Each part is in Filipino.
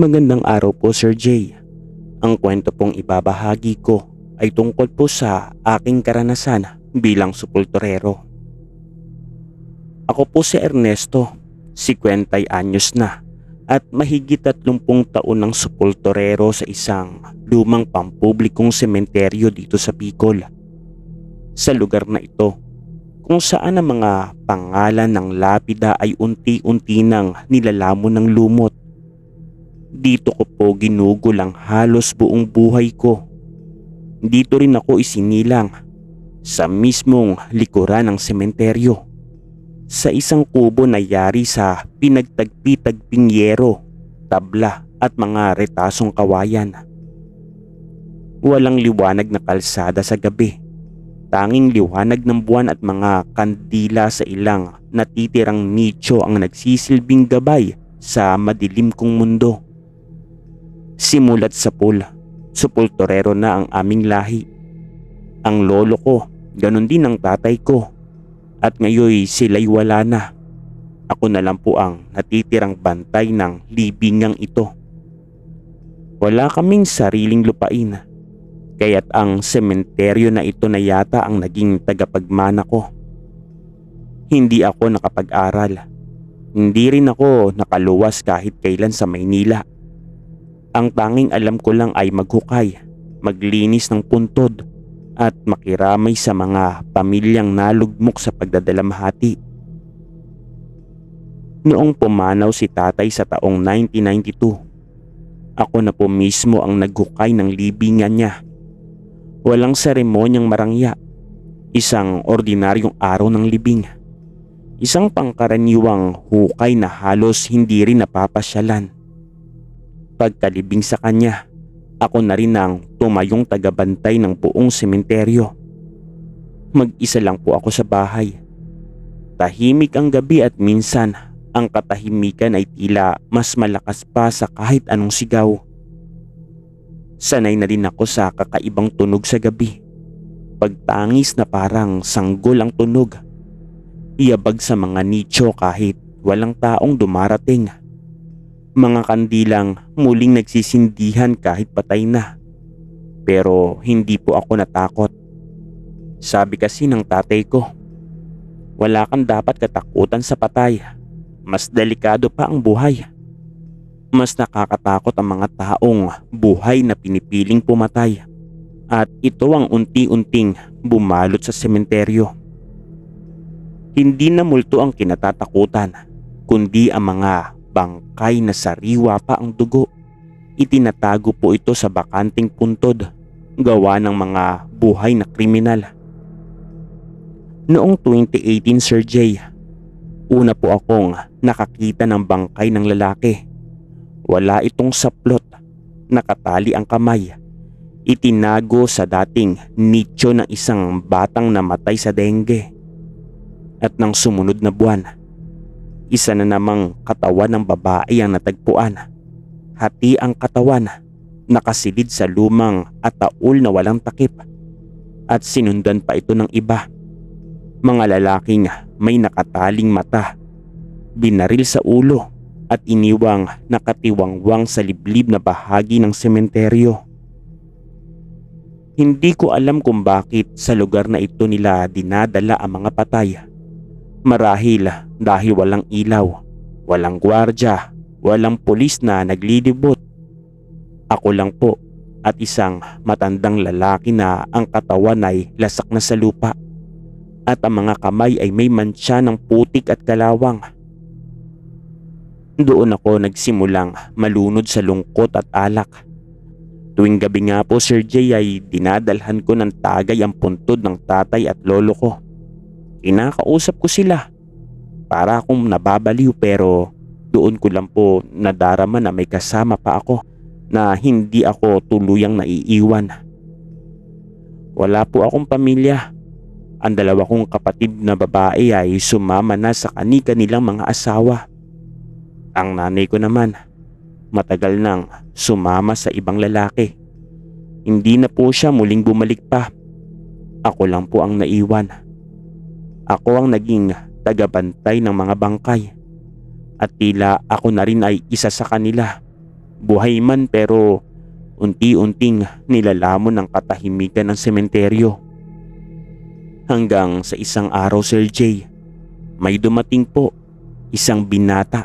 Magandang araw po Sir Jay. Ang kwento pong ibabahagi ko ay tungkol po sa aking karanasan bilang supultorero. Ako po si Ernesto, 50 anyos na at mahigit 30 taon ng supultorero sa isang lumang pampublikong sementeryo dito sa Bicol. Sa lugar na ito, kung saan ang mga pangalan ng lapida ay unti-unti nang nilalamon ng lumot. Dito ko po ginugol ang halos buong buhay ko. Dito rin ako isinilang sa mismong likuran ng sementeryo. Sa isang kubo na yari sa pinagtagpi-tagping tabla at mga retasong kawayan. Walang liwanag na kalsada sa gabi Tanging liwanag ng buwan at mga kandila sa ilang natitirang nicho ang nagsisilbing gabay sa madilim kong mundo. Simulat sa pool, supultorero na ang aming lahi. Ang lolo ko, ganun din ang tatay ko. At ngayon sila'y wala na. Ako na lang po ang natitirang bantay ng libingang ito. Wala kaming sariling lupain Kaya't ang sementeryo na ito na yata ang naging tagapagmana ko. Hindi ako nakapag-aral. Hindi rin ako nakaluwas kahit kailan sa Maynila. Ang tanging alam ko lang ay maghukay, maglinis ng puntod at makiramay sa mga pamilyang nalugmok sa pagdadalamhati. Noong pumanaw si tatay sa taong 1992, ako na po mismo ang naghukay ng libingan niya Walang seremonyang marangya. Isang ordinaryong araw ng libing. Isang pangkaraniwang hukay na halos hindi rin napapasyalan. Pagkalibing sa kanya, ako na rin ang tumayong tagabantay ng buong sementeryo. Mag-isa lang po ako sa bahay. Tahimik ang gabi at minsan ang katahimikan ay tila mas malakas pa sa kahit anong sigaw. Sanay na din ako sa kakaibang tunog sa gabi. Pagtangis na parang sanggol ang tunog. Iyabag sa mga nicho kahit walang taong dumarating. Mga kandilang muling nagsisindihan kahit patay na. Pero hindi po ako natakot. Sabi kasi ng tatay ko, wala kang dapat katakutan sa patay. Mas delikado pa ang buhay. Mas nakakatakot ang mga taong buhay na pinipiling pumatay. At ito ang unti-unting bumalot sa sementeryo. Hindi na multo ang kinatatakutan, kundi ang mga bangkay na sariwa pa ang dugo. Itinatago po ito sa bakanting puntod, gawa ng mga buhay na kriminal. Noong 2018 Sir Jay, una po akong nakakita ng bangkay ng lalaki wala itong saplot, nakatali ang kamay. Itinago sa dating nicho ng isang batang namatay sa dengue. At nang sumunod na buwan, isa na namang katawan ng babae ang natagpuan. Hati ang katawan, nakasilid sa lumang at taul na walang takip. At sinundan pa ito ng iba. Mga lalaking may nakataling mata, binaril sa ulo at iniwang nakatiwangwang sa liblib na bahagi ng sementeryo. Hindi ko alam kung bakit sa lugar na ito nila dinadala ang mga patay. Marahil dahil walang ilaw, walang gwardya, walang pulis na naglilibot. Ako lang po at isang matandang lalaki na ang katawan ay lasak na sa lupa at ang mga kamay ay may mantsa ng putik at kalawang. Doon ako nagsimulang malunod sa lungkot at alak. Tuwing gabi nga po Sir Jay ay dinadalhan ko ng tagay ang puntod ng tatay at lolo ko. Kinakausap ko sila para akong nababaliw pero doon ko lang po nadarama na may kasama pa ako na hindi ako tuluyang naiiwan. Wala po akong pamilya. Ang dalawa kong kapatid na babae ay sumama na sa kanika nilang mga asawa. Ang nanay ko naman, matagal nang sumama sa ibang lalaki. Hindi na po siya muling bumalik pa. Ako lang po ang naiwan. Ako ang naging tagabantay ng mga bangkay. At tila ako na rin ay isa sa kanila. Buhay man pero unti-unting nilalamon ng katahimikan ng sementeryo. Hanggang sa isang araw Sir J, may dumating po isang binata.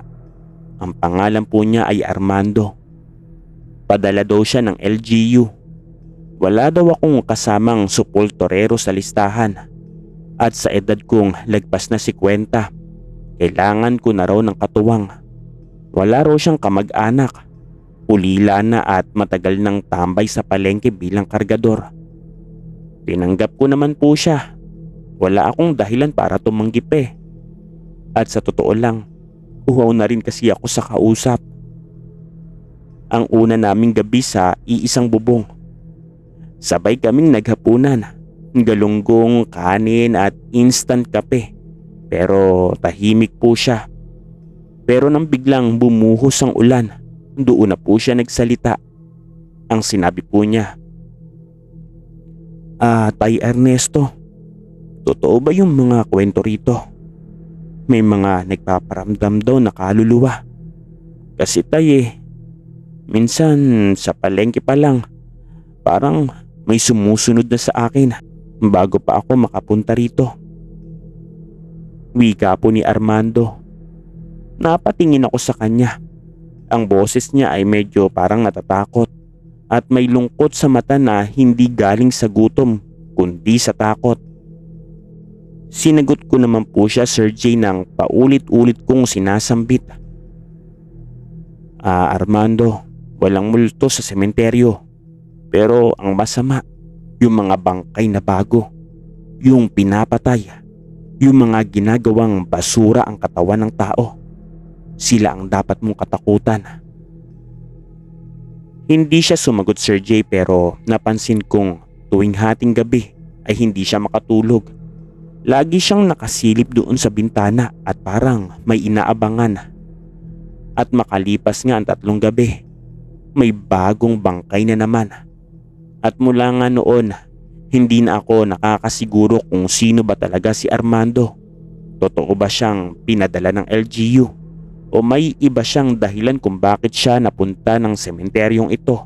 Ang pangalan po niya ay Armando. Padala daw siya ng LGU. Wala daw akong kasamang supultorero sa listahan. At sa edad kong lagpas na si kwenta, kailangan ko na raw ng katuwang. Wala raw siyang kamag-anak. Ulila na at matagal nang tambay sa palengke bilang kargador. Tinanggap ko naman po siya. Wala akong dahilan para tumanggip eh. At sa totoo lang, uhaw na rin kasi ako sa kausap. Ang una naming gabi sa iisang bubong. Sabay kaming naghapunan. Galunggong, kanin at instant kape. Pero tahimik po siya. Pero nang biglang bumuhos ang ulan, doon na po siya nagsalita. Ang sinabi po niya, Ah, Tay Ernesto, totoo ba yung mga kwento rito? May mga nagpaparamdam daw na kaluluwa. Kasi tay eh, minsan sa palengke pa lang, parang may sumusunod na sa akin bago pa ako makapunta rito. Wika po ni Armando. Napatingin ako sa kanya. Ang boses niya ay medyo parang natatakot at may lungkot sa mata na hindi galing sa gutom kundi sa takot. Sinagot ko naman po siya Sir J ng paulit-ulit kong sinasambit. Ah Armando, walang multo sa sementeryo. Pero ang masama, yung mga bangkay na bago, yung pinapatay, yung mga ginagawang basura ang katawan ng tao. Sila ang dapat mong katakutan. Hindi siya sumagot Sir J pero napansin kong tuwing hating gabi ay hindi siya makatulog. Lagi siyang nakasilip doon sa bintana at parang may inaabangan. At makalipas nga ang tatlong gabi, may bagong bangkay na naman. At mula nga noon, hindi na ako nakakasiguro kung sino ba talaga si Armando. Totoo ba siyang pinadala ng LGU? O may iba siyang dahilan kung bakit siya napunta ng sementeryong ito?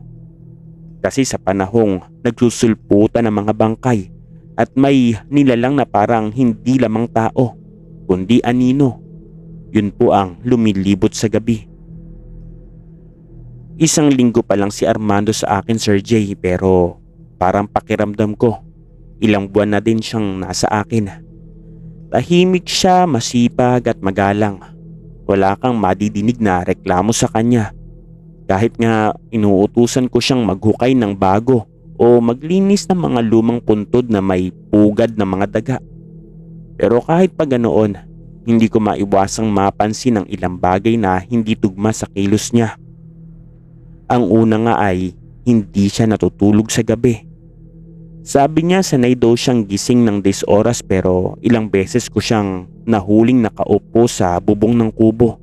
Kasi sa panahong nagsusulputan ng mga bangkay, at may nilalang na parang hindi lamang tao, kundi anino. Yun po ang lumilibot sa gabi. Isang linggo pa lang si Armando sa akin Sir J pero parang pakiramdam ko ilang buwan na din siyang nasa akin. Tahimik siya, masipag at magalang. Wala kang madidinig na reklamo sa kanya. Kahit nga inuutusan ko siyang maghukay ng bago o maglinis ng mga lumang puntod na may pugad na mga daga. Pero kahit pa ganoon, hindi ko maiwasang mapansin ang ilang bagay na hindi tugma sa kilos niya. Ang una nga ay hindi siya natutulog sa gabi. Sabi niya sanay daw siyang gising ng 10 oras pero ilang beses ko siyang nahuling nakaupo sa bubong ng kubo.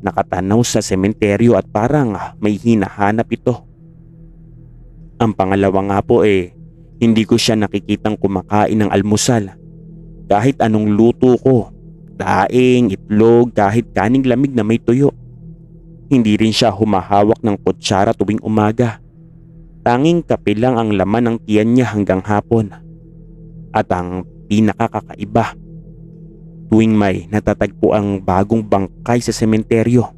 Nakatanaw sa sementeryo at parang may hinahanap ito. Ang pangalawa nga po eh, hindi ko siya nakikitang kumakain ng almusal. Kahit anong luto ko, daing, itlog, kahit kaning lamig na may tuyo. Hindi rin siya humahawak ng kutsara tuwing umaga. Tanging kape lang ang laman ng tiyan niya hanggang hapon. At ang pinakakakaiba, tuwing may natatagpo ang bagong bangkay sa sementeryo,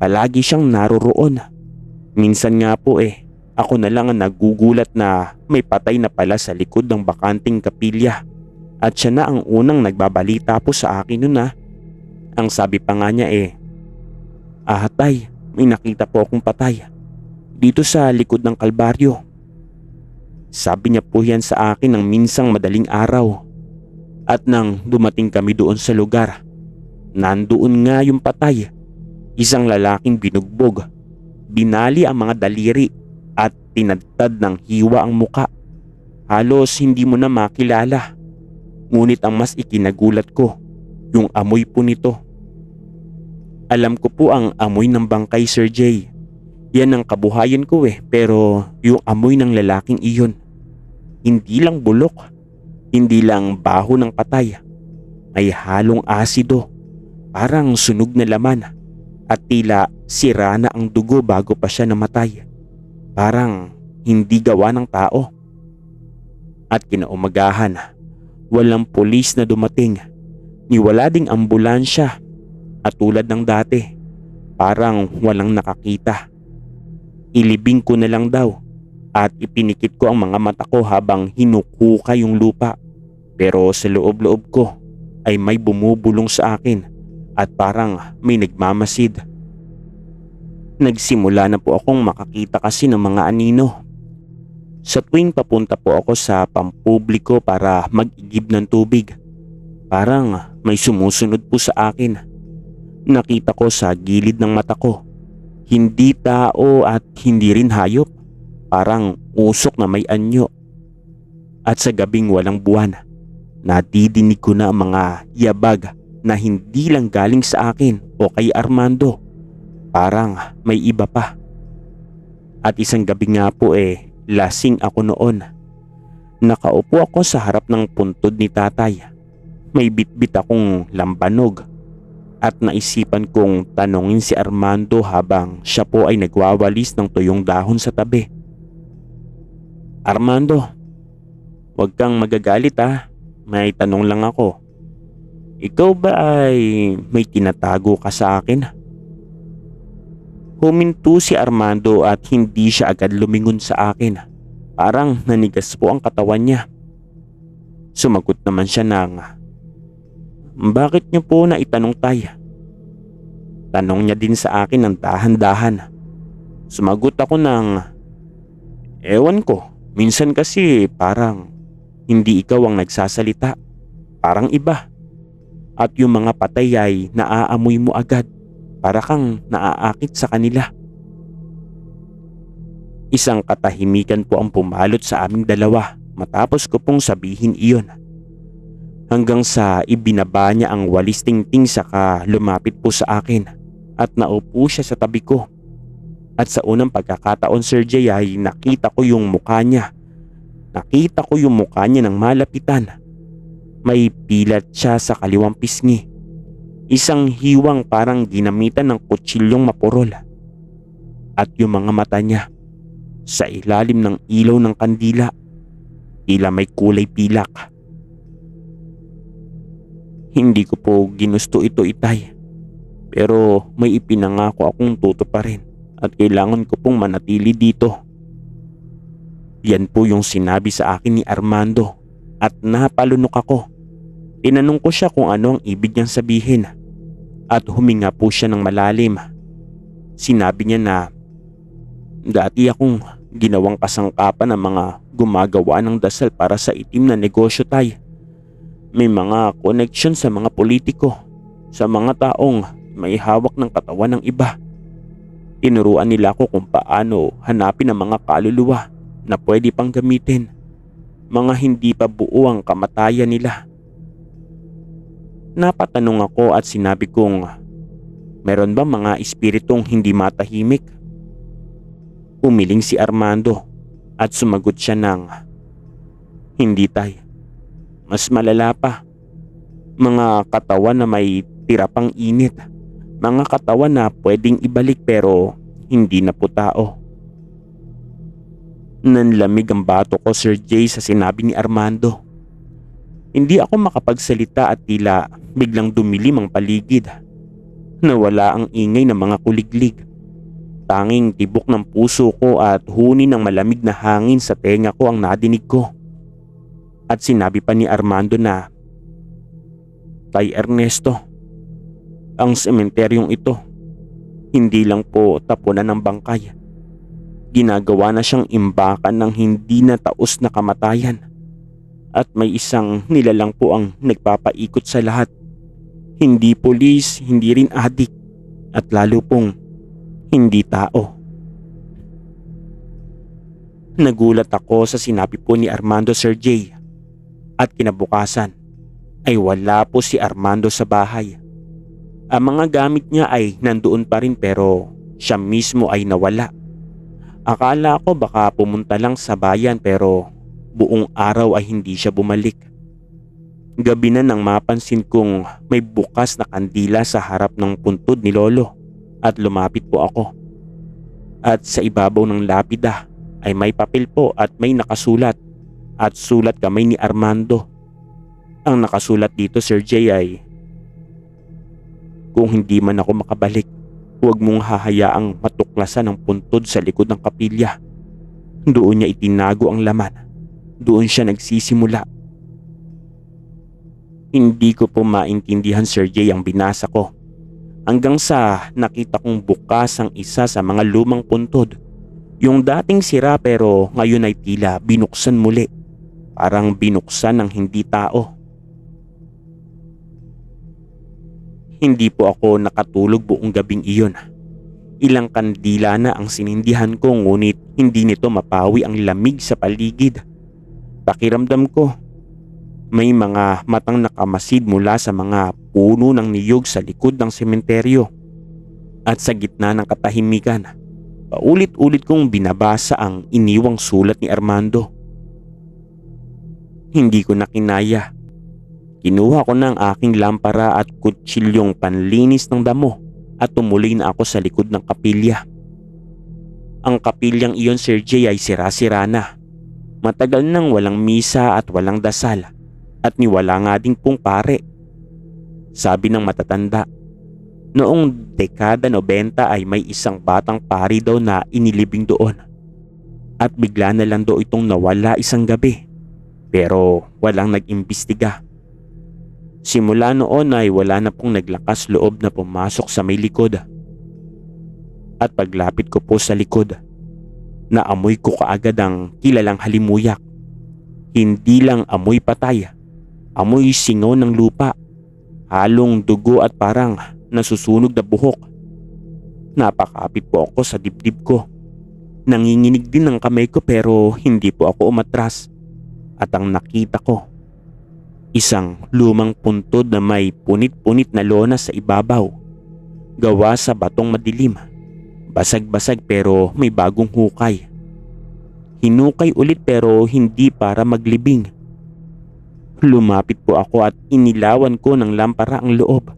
palagi siyang naroroon. Minsan nga po eh, ako na lang ang nagugulat na may patay na pala sa likod ng bakanting kapilya. At siya na ang unang nagbabalita po sa akin noon na. Ang sabi pa nga niya eh, Ah tay, may nakita po akong patay. Dito sa likod ng kalbaryo. Sabi niya po yan sa akin ng minsang madaling araw. At nang dumating kami doon sa lugar, nandoon nga yung patay. Isang lalaking binugbog. Binali ang mga daliri at tinadtad ng hiwa ang muka. Halos hindi mo na makilala. Ngunit ang mas ikinagulat ko, yung amoy po nito. Alam ko po ang amoy ng bangkay Sir J. Yan ang kabuhayan ko eh pero yung amoy ng lalaking iyon. Hindi lang bulok, hindi lang baho ng patay. May halong asido, parang sunog na laman. at tila sira na ang dugo bago pa siya namatay. Parang hindi gawa ng tao. At kinaumagahan, walang pulis na dumating. Niwala ding ambulansya at tulad ng dati, parang walang nakakita. Ilibing ko na lang daw at ipinikit ko ang mga mata ko habang hinukuka yung lupa. Pero sa loob-loob ko ay may bumubulong sa akin at parang may nagmamasid. Nagsimula na po akong makakita kasi ng mga anino. Sa tuwing papunta po ako sa pampubliko para mag-igib ng tubig, parang may sumusunod po sa akin. Nakita ko sa gilid ng mata ko, hindi tao at hindi rin hayop, parang usok na may anyo. At sa gabing walang buwan, nadidinig ko na ang mga yabag na hindi lang galing sa akin o kay Armando. Parang may iba pa. At isang gabi nga po eh, lasing ako noon. Nakaupo ako sa harap ng puntod ni tatay. May bitbit akong lambanog at naisipan kong tanongin si Armando habang siya po ay nagwawalis ng tuyong dahon sa tabi. Armando, huwag kang magagalit ah. May tanong lang ako. Ikaw ba ay may tinatago ka sa akin? Huminto si Armando at hindi siya agad lumingon sa akin. Parang nanigas po ang katawan niya. Sumagot naman siya ng, Bakit niyo po na itanong tay? Tanong niya din sa akin ng dahan-dahan. Sumagot ako ng, Ewan ko, minsan kasi parang hindi ikaw ang nagsasalita. Parang iba. At yung mga patay ay naaamoy mo agad para kang naaakit sa kanila. Isang katahimikan po ang pumalot sa aming dalawa matapos ko pong sabihin iyon. Hanggang sa ibinaba niya ang walis tingting saka lumapit po sa akin at naupo siya sa tabi ko. At sa unang pagkakataon Sir Jay ay nakita ko yung mukha niya. Nakita ko yung mukha niya ng malapitan. May pilat siya sa kaliwang pisngi Isang hiwang parang ginamitan ng kutsilyong mapurol. At yung mga mata niya sa ilalim ng ilaw ng kandila tila may kulay pilak. Hindi ko po ginusto ito itay pero may ipinangako akong tutuparin at kailangan ko pong manatili dito. Yan po yung sinabi sa akin ni Armando at napalunok ako. Tinanong ko siya kung ano ang ibig niyang sabihin at huminga po siya ng malalim. Sinabi niya na dati akong ginawang kasangkapan ng mga gumagawa ng dasal para sa itim na negosyo tay. May mga connection sa mga politiko, sa mga taong may hawak ng katawan ng iba. Tinuruan nila ako kung paano hanapin ang mga kaluluwa na pwede pang gamitin. Mga hindi pa buo ang kamatayan nila Napatanong ako at sinabi kong, meron ba mga espiritong hindi matahimik? Umiling si Armando at sumagot siya ng, hindi tay. Mas malala pa. Mga katawan na may tira pang init. Mga katawan na pwedeng ibalik pero hindi na po tao. Nanlamig ang bato ko Sir Jay sa sinabi ni Armando. Hindi ako makapagsalita at tila biglang dumilim ang paligid. Nawala ang ingay ng mga kuliglig. Tanging tibok ng puso ko at huni ng malamig na hangin sa tenga ko ang nadinig ko. At sinabi pa ni Armando na, Tay Ernesto, ang sementeryong ito, hindi lang po tapunan ng bangkay. Ginagawa na siyang imbakan ng hindi na taos na kamatayan at may isang nilalang po ang nagpapaikot sa lahat. Hindi polis, hindi rin adik at lalo pong hindi tao. Nagulat ako sa sinabi po ni Armando Sergey at kinabukasan ay wala po si Armando sa bahay. Ang mga gamit niya ay nandoon pa rin pero siya mismo ay nawala. Akala ko baka pumunta lang sa bayan pero buong araw ay hindi siya bumalik. Gabi na nang mapansin kong may bukas na kandila sa harap ng puntod ni Lolo at lumapit po ako. At sa ibabaw ng lapida ay may papel po at may nakasulat at sulat kamay ni Armando. Ang nakasulat dito Sir Jay ay Kung hindi man ako makabalik, huwag mong hahayaang matuklasan ang puntod sa likod ng kapilya. Doon niya itinago ang laman. Doon siya nagsisimula. Hindi ko po maintindihan Sir Jay ang binasa ko. Hanggang sa nakita kong bukas ang isa sa mga lumang puntod. Yung dating sira pero ngayon ay tila binuksan muli. Parang binuksan ng hindi tao. Hindi po ako nakatulog buong gabing iyon. Ilang kandila na ang sinindihan ko ngunit hindi nito mapawi ang lamig sa paligid. Pakiramdam ko, may mga matang nakamasid mula sa mga puno ng niyog sa likod ng sementeryo. At sa gitna ng katahimikan, paulit-ulit kong binabasa ang iniwang sulat ni Armando. Hindi ko na kinaya. Kinuha ko ng aking lampara at kutsilyong panlinis ng damo at tumuloy na ako sa likod ng kapilya. Ang kapilyang iyon Sir Jay ay sira-sira na. Matagal nang walang misa at walang dasal at niwala nga din pong pare. Sabi ng matatanda, noong dekada 90 ay may isang batang pari daw na inilibing doon. At bigla na lang daw itong nawala isang gabi. Pero walang nag-imbestiga. Simula noon ay wala na pong naglakas loob na pumasok sa may likod. At paglapit ko po sa likod, naamoy ko kaagad ang kilalang halimuyak. Hindi lang amoy patay, amoy singaw ng lupa, halong dugo at parang nasusunog na buhok. Napakapit po ako sa dibdib ko. Nanginginig din ang kamay ko pero hindi po ako umatras. At ang nakita ko Isang lumang puntod na may punit-punit na lona sa ibabaw. Gawa sa batong madilim. Basag-basag pero may bagong hukay. Hinukay ulit pero hindi para maglibing. Lumapit po ako at inilawan ko ng lampara ang loob.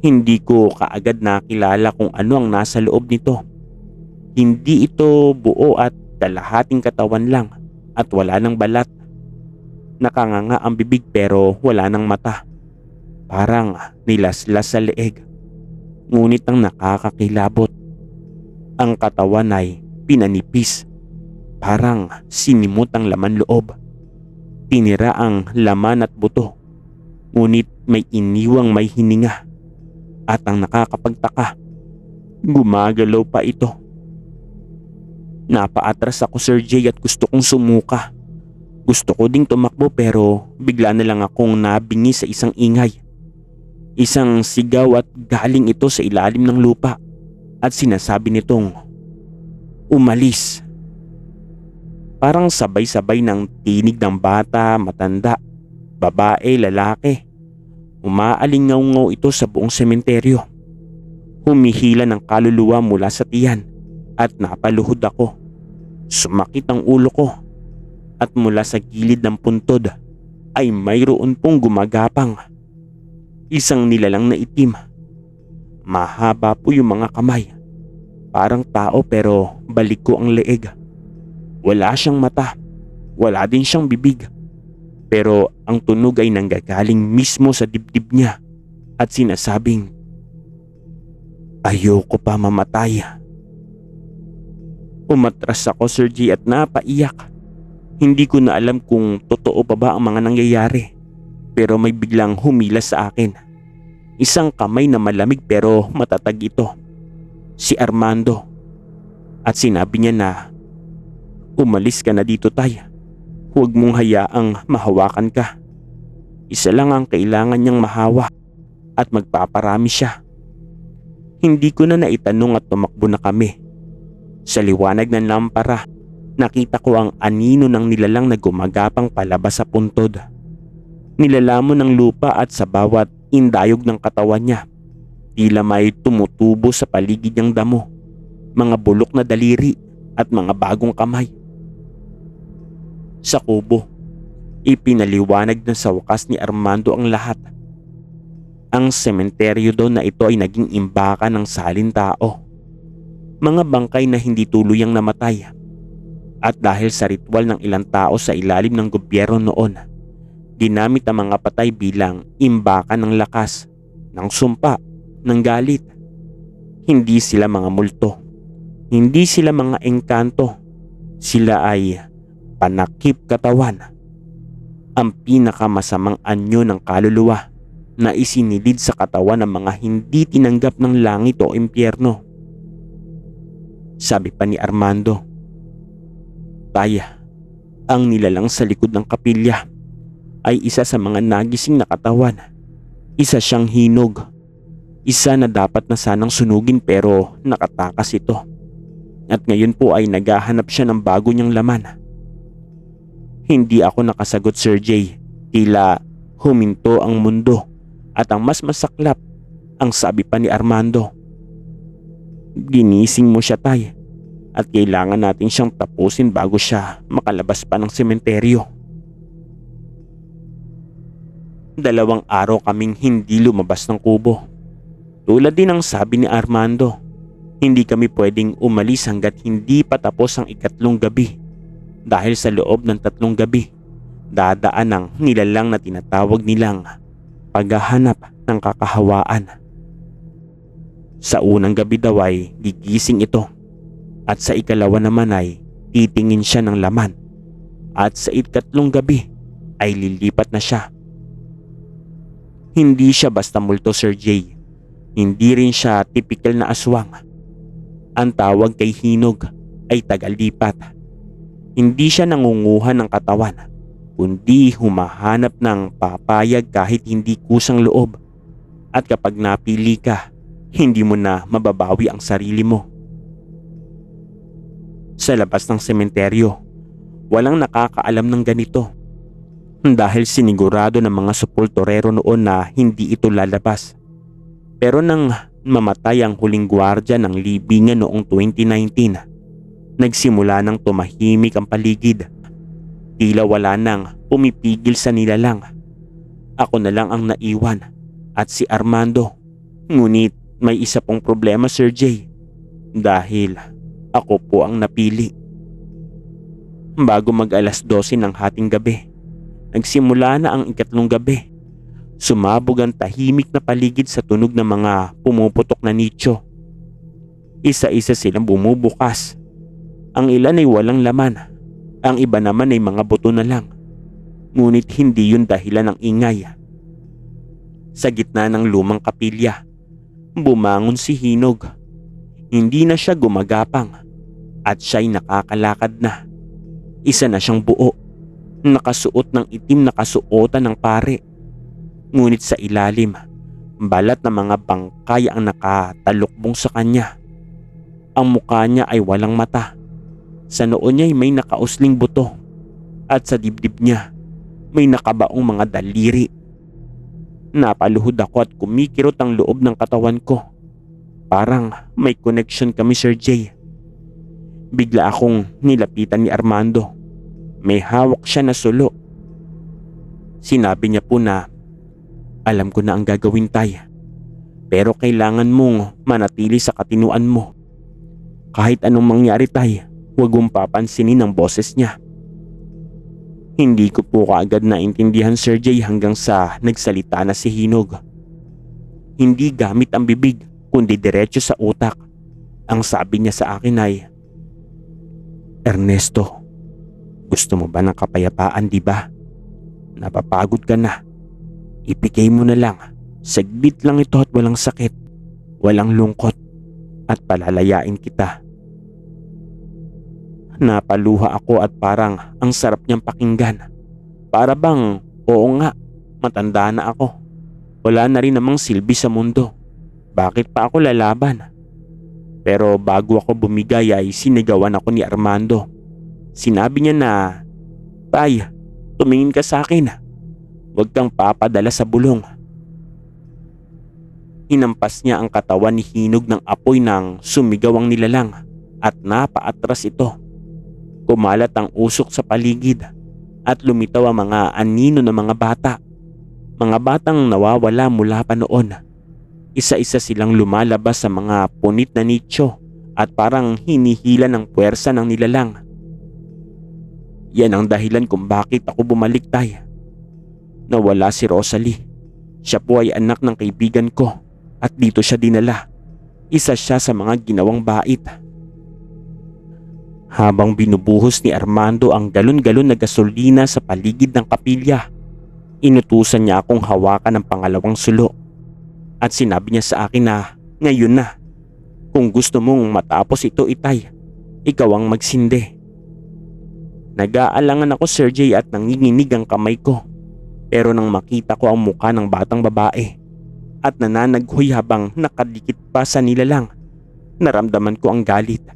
Hindi ko kaagad nakilala kung ano ang nasa loob nito. Hindi ito buo at kalahating katawan lang at wala ng balat. Nakanganga ang bibig pero wala ng mata. Parang nilaslas sa leeg. Ngunit ang nakakakilabot. Ang katawan ay pinanipis. Parang sinimot ang laman loob. Tinira ang laman at buto. Ngunit may iniwang may hininga. At ang nakakapagtaka, gumagalaw pa ito. Napaatras ako Sir Jay at gusto kong sumuka. Gusto ko ding tumakbo pero bigla na lang akong nabingi sa isang ingay. Isang sigaw at galing ito sa ilalim ng lupa at sinasabi nitong umalis. Parang sabay-sabay ng tinig ng bata, matanda, babae, lalaki. Umaalingaw-ngaw ito sa buong sementeryo. Humihila ng kaluluwa mula sa tiyan at napaluhod ako. Sumakit ang ulo ko at mula sa gilid ng puntod ay mayroon pong gumagapang. Isang nilalang na itim. Mahaba po yung mga kamay. Parang tao pero balik ko ang leeg. Wala siyang mata. Wala din siyang bibig. Pero ang tunog ay nanggagaling mismo sa dibdib niya at sinasabing, Ayoko pa mamatay. Umatras ako Sir G at napaiyak. Hindi ko na alam kung totoo pa ba ang mga nangyayari. Pero may biglang humila sa akin. Isang kamay na malamig pero matatag ito. Si Armando. At sinabi niya na, Umalis ka na dito tay. Huwag mong hayaang mahawakan ka. Isa lang ang kailangan niyang mahawa at magpaparami siya. Hindi ko na naitanong at tumakbo na kami. Sa liwanag ng lampara nakita ko ang anino ng nilalang na gumagapang palabas sa puntod. Nilalamon ng lupa at sa bawat indayog ng katawan niya. Tila may tumutubo sa paligid niyang damo. Mga bulok na daliri at mga bagong kamay. Sa kubo, ipinaliwanag na sa wakas ni Armando ang lahat. Ang sementeryo daw na ito ay naging imbaka ng salintao. Mga bangkay na hindi tuluyang namatay. At dahil sa ritual ng ilang tao sa ilalim ng gobyerno noon, ginamit ang mga patay bilang imbaka ng lakas, ng sumpa, ng galit. Hindi sila mga multo. Hindi sila mga engkanto. Sila ay panakip katawan. Ang pinakamasamang anyo ng kaluluwa na isinilid sa katawan ng mga hindi tinanggap ng langit o impyerno. Sabi pa ni Armando, Taya, ang nilalang sa likod ng kapilya ay isa sa mga nagising na katawan. Isa siyang hinog. Isa na dapat na sanang sunugin pero nakatakas ito. At ngayon po ay naghahanap siya ng bago niyang laman. Hindi ako nakasagot Sir Jay. Tila huminto ang mundo at ang mas masaklap ang sabi pa ni Armando. Ginising mo siya tay at kailangan natin siyang tapusin bago siya makalabas pa ng sementeryo. Dalawang araw kaming hindi lumabas ng kubo. Tulad din ang sabi ni Armando, hindi kami pwedeng umalis hanggat hindi pa tapos ang ikatlong gabi. Dahil sa loob ng tatlong gabi, dadaan ang nilalang na tinatawag nilang paghahanap ng kakahawaan. Sa unang gabi daw ay gigising ito at sa ikalawa naman ay titingin siya ng laman at sa ikatlong gabi ay lilipat na siya. Hindi siya basta multo Sir Jay. Hindi rin siya typical na aswang. Ang tawag kay Hinog ay tagalipat. Hindi siya nangunguha ng katawan, kundi humahanap ng papayag kahit hindi kusang loob. At kapag napili ka, hindi mo na mababawi ang sarili mo. Sa labas ng sementeryo, walang nakakaalam ng ganito. Dahil sinigurado ng mga supultorero noon na hindi ito lalabas. Pero nang mamatay ang huling gwardya ng libingan noong 2019, nagsimula nang tumahimik ang paligid. Tila wala nang pumipigil sa nilalang. Ako na lang ang naiwan at si Armando. Ngunit may isa pong problema Sir Jay. Dahil ako po ang napili. Bago mag alas 12 ng hating gabi, nagsimula na ang ikatlong gabi. Sumabog ang tahimik na paligid sa tunog ng mga pumuputok na nicho. Isa-isa silang bumubukas. Ang ilan ay walang laman. Ang iba naman ay mga buto na lang. Ngunit hindi yun dahilan ng ingay. Sa gitna ng lumang kapilya, bumangon si Hinog. Hindi na siya gumagapang at siya'y nakakalakad na. Isa na siyang buo nakasuot ng itim na kasuotan ng pare. Ngunit sa ilalim, balat ng mga bangkay ang nakatalukbong sa kanya. Ang mukha niya ay walang mata. Sa noo niya ay may nakausling buto. At sa dibdib niya, may nakabaong mga daliri. Napaluhod ako at kumikirot ang loob ng katawan ko. Parang may connection kami Sir Jay. Bigla akong nilapitan ni Armando may hawak siya na sulo. Sinabi niya po na, alam ko na ang gagawin tay. Pero kailangan mong manatili sa katinuan mo. Kahit anong mangyari tay, huwag mong papansinin ang boses niya. Hindi ko po kaagad naintindihan Sir Jay hanggang sa nagsalita na si Hinog. Hindi gamit ang bibig kundi diretso sa utak. Ang sabi niya sa akin ay, Ernesto, gusto mo ba ng kapayapaan, di ba? Napapagod ka na. Ipigay mo na lang. Saglit lang ito at walang sakit. Walang lungkot. At palalayain kita. Napaluha ako at parang ang sarap niyang pakinggan. Para bang, oo nga, matanda na ako. Wala na rin namang silbi sa mundo. Bakit pa ako lalaban? Pero bago ako bumigay ay sinigawan ako ni Armando. Sinabi niya na, Tay, tumingin ka sa akin. Huwag kang papadala sa bulong. Hinampas niya ang katawan ni Hinog ng apoy nang sumigaw ang nilalang at napaatras ito. Kumalat ang usok sa paligid at lumitaw ang mga anino ng mga bata. Mga batang nawawala mula pa noon. Isa-isa silang lumalabas sa mga punit na nicho at parang hinihila ng puwersa ng nilalang. Yan ang dahilan kung bakit ako bumalik tay. Nawala si Rosalie. Siya po ay anak ng kaibigan ko at dito siya dinala. Isa siya sa mga ginawang bait. Habang binubuhos ni Armando ang galon-galon na gasolina sa paligid ng kapilya, inutusan niya akong hawakan ng pangalawang sulo. At sinabi niya sa akin na ngayon na, kung gusto mong matapos ito itay, ikaw ang magsindi. Nag-aalangan ako Sir Jay at nanginginig ang kamay ko. Pero nang makita ko ang muka ng batang babae at nananaghoy habang nakadikit pa sa nilalang, naramdaman ko ang galit.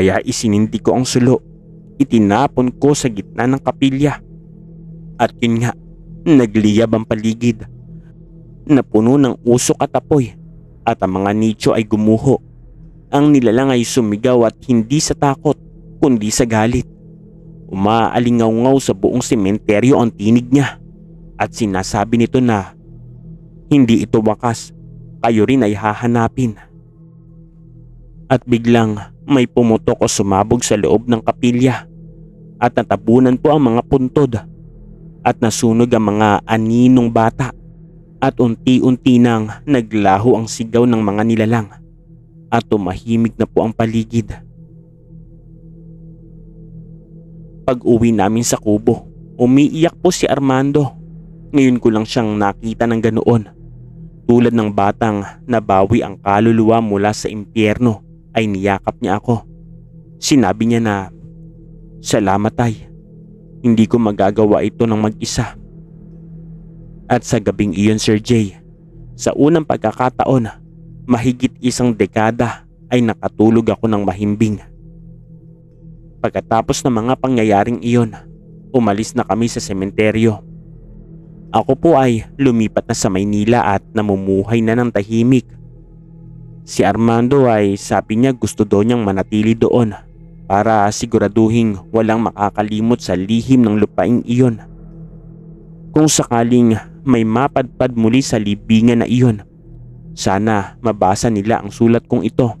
Kaya isinindi ko ang sulo. Itinapon ko sa gitna ng kapilya. At yun nga, nagliyab ang paligid. Napuno ng usok at apoy at ang mga nicho ay gumuho. Ang nilalang ay sumigaw at hindi sa takot kundi sa galit. Umaalingaw-ngaw sa buong sementeryo ang tinig niya at sinasabi nito na hindi ito wakas, kayo rin ay hahanapin. At biglang may pumutok o sumabog sa loob ng kapilya at natabunan po ang mga puntod at nasunog ang mga aninong bata at unti-unti nang naglaho ang sigaw ng mga nilalang at tumahimik na po ang paligid. Pag uwi namin sa kubo, umiiyak po si Armando. Ngayon ko lang siyang nakita ng ganoon. Tulad ng batang nabawi ang kaluluwa mula sa impyerno ay niyakap niya ako. Sinabi niya na, Salamat tay, hindi ko magagawa ito ng mag-isa. At sa gabing iyon Sir Jay, sa unang pagkakataon, mahigit isang dekada ay nakatulog ako ng mahimbing. Pagkatapos ng mga pangyayaring iyon, umalis na kami sa sementeryo. Ako po ay lumipat na sa Maynila at namumuhay na ng tahimik. Si Armando ay sabi niya gusto daw niyang manatili doon para siguraduhin walang makakalimot sa lihim ng lupaing iyon. Kung sakaling may mapadpad muli sa libingan na iyon, sana mabasa nila ang sulat kong ito.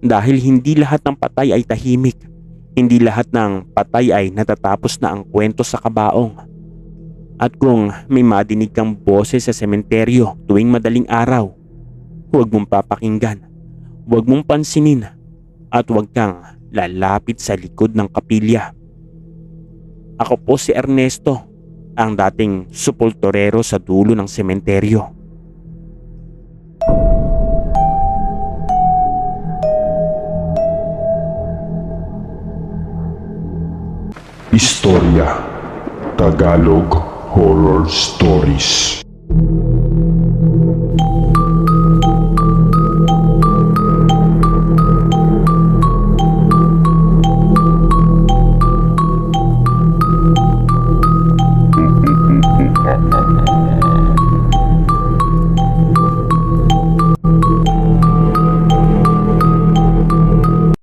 Dahil hindi lahat ng patay ay tahimik. Hindi lahat ng patay ay natatapos na ang kwento sa kabaong. At kung may madinig kang boses sa sementeryo tuwing madaling araw, huwag mong papakinggan, huwag mong pansinin, at huwag kang lalapit sa likod ng kapilya. Ako po si Ernesto, ang dating supultorero sa dulo ng sementeryo. Istorya Tagalog Horror Stories